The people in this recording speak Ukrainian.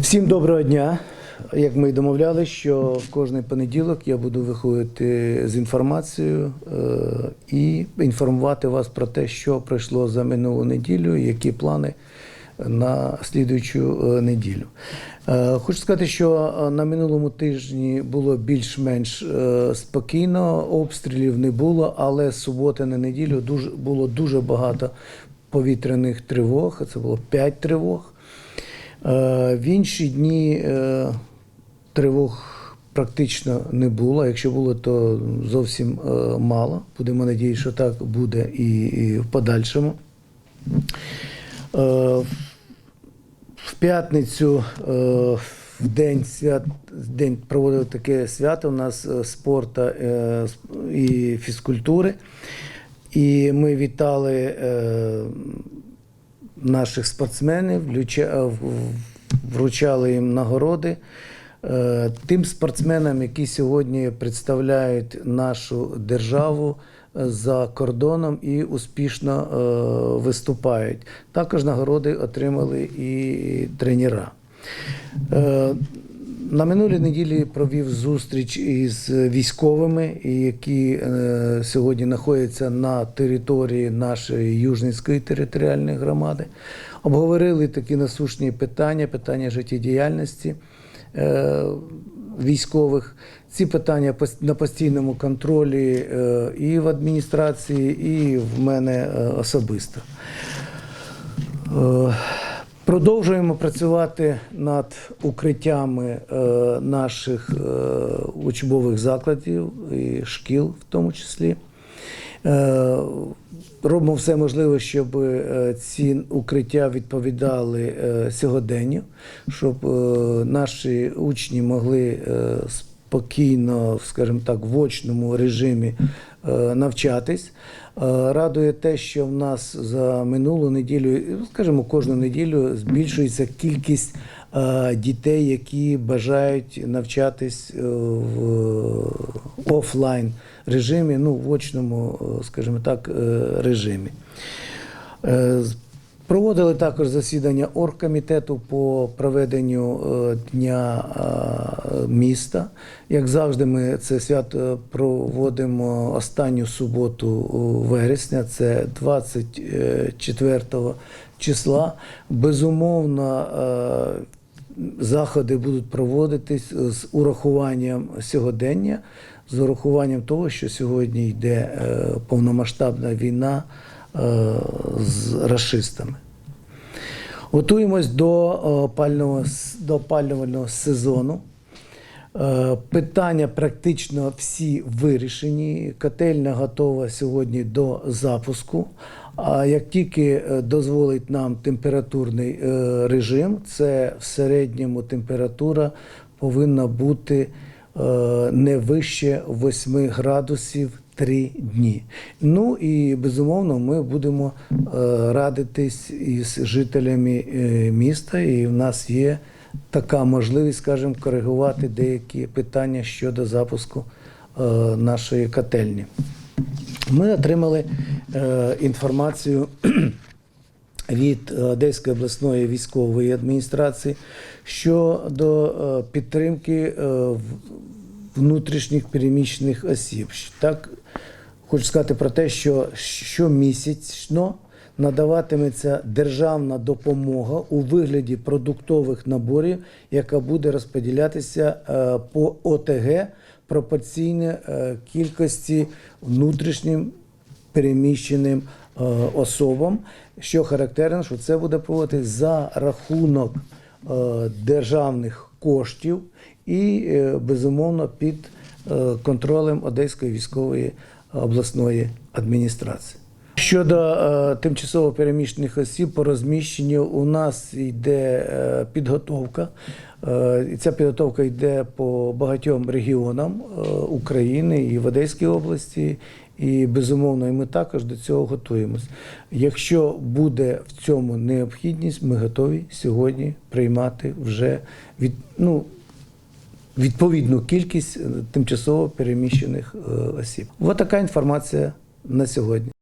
Всім доброго дня. Як ми і домовляли, що кожний понеділок я буду виходити з інформацією е, і інформувати вас про те, що пройшло за минулу неділю, які плани на слідуючу е, неділю. Е, Хочу сказати, що на минулому тижні було більш-менш спокійно, обстрілів не було, але з суботи на неділю дуже було дуже багато повітряних тривог. Це було 5 тривог. Е, В інші дні е, тривог практично не було. Якщо було, то зовсім е, мало. Будемо надіятися, що так буде і, в подальшому. В п'ятницю в день свят день проводили таке свято. У нас спорту і фізкультури. І ми вітали наших спортсменів, вручали їм нагороди. Е, Тим спортсменам, які сьогодні представляють нашу державу е, за кордоном і успішно е, виступають. Також нагороди отримали і тренера. На минулій неділі провів зустріч із військовими, які е, сьогодні знаходяться на території нашої Южницької територіальної громади. Обговорили такі насущні питання, питання життєдіяльності е, військових. Ці питання на постійному контролі е, і в адміністрації, і в мене особисто. Продовжуємо працювати над укриттями е, наших е, учбових закладів і шкіл, в тому числі. Е, Робимо все можливе, щоб ці укриття відповідали сьогоденню, щоб наші учні могли е, спокійно, скажімо так, в очному режимі е, навчатись. Е, Радує те, що в нас за минулу неділю, скажімо, кожну неділю збільшується кількість е, дітей, які бажають навчатись в офлайн режимі, ну, в очному, скажімо так, режимі. Е, Проводили також засідання оргкомітету по проведенню е, Дня е, міста. Як завжди, ми це свято проводимо останню суботу вересня, це 24 числа. Безумовно, е, заходи будуть проводитись з урахуванням сьогодення, з урахуванням того, що сьогодні йде е, повномасштабна війна е, з расистами. Готуємось до е, опального, до опалювального сезону. Е, Питання практично всі вирішені. Котельня готова сьогодні до запуску. А як тільки е, дозволить нам температурний е, режим, це в середньому температура повинна бути е, не вище 8 градусів 3 дні. Ну і безумовно ми будемо е, радитись із жителями е, міста, і в нас є така можливість, скажімо, коригувати деякі питання щодо запуску е, нашої котельні. Ми отримали інформацію від Одеської обласної військової адміністрації щодо підтримки внутрішніх переміщених осіб. Так, хочу сказати про те, що щомісячно надаватиметься державна допомога у вигляді продуктових наборів, яка буде розподілятися е, по ОТГ пропорційно е, кількості внутрішнім переміщеним е, особам, що характерно, що це буде проводити за рахунок державних коштів і, е, безумовно, під е, контролем Одеської військової обласної адміністрації. Щодо е, тимчасово переміщених осіб по розміщенню, у нас йде підготовка. І ця підготовка йде по багатьом регіонам України і в Одеській області. І безумовно, і ми також до цього готуємось. Якщо буде в цьому необхідність, ми готові сьогодні приймати вже від ну. Відповідну кількість е, тимчасово переміщених е, осіб. Ось така інформація на сьогодні.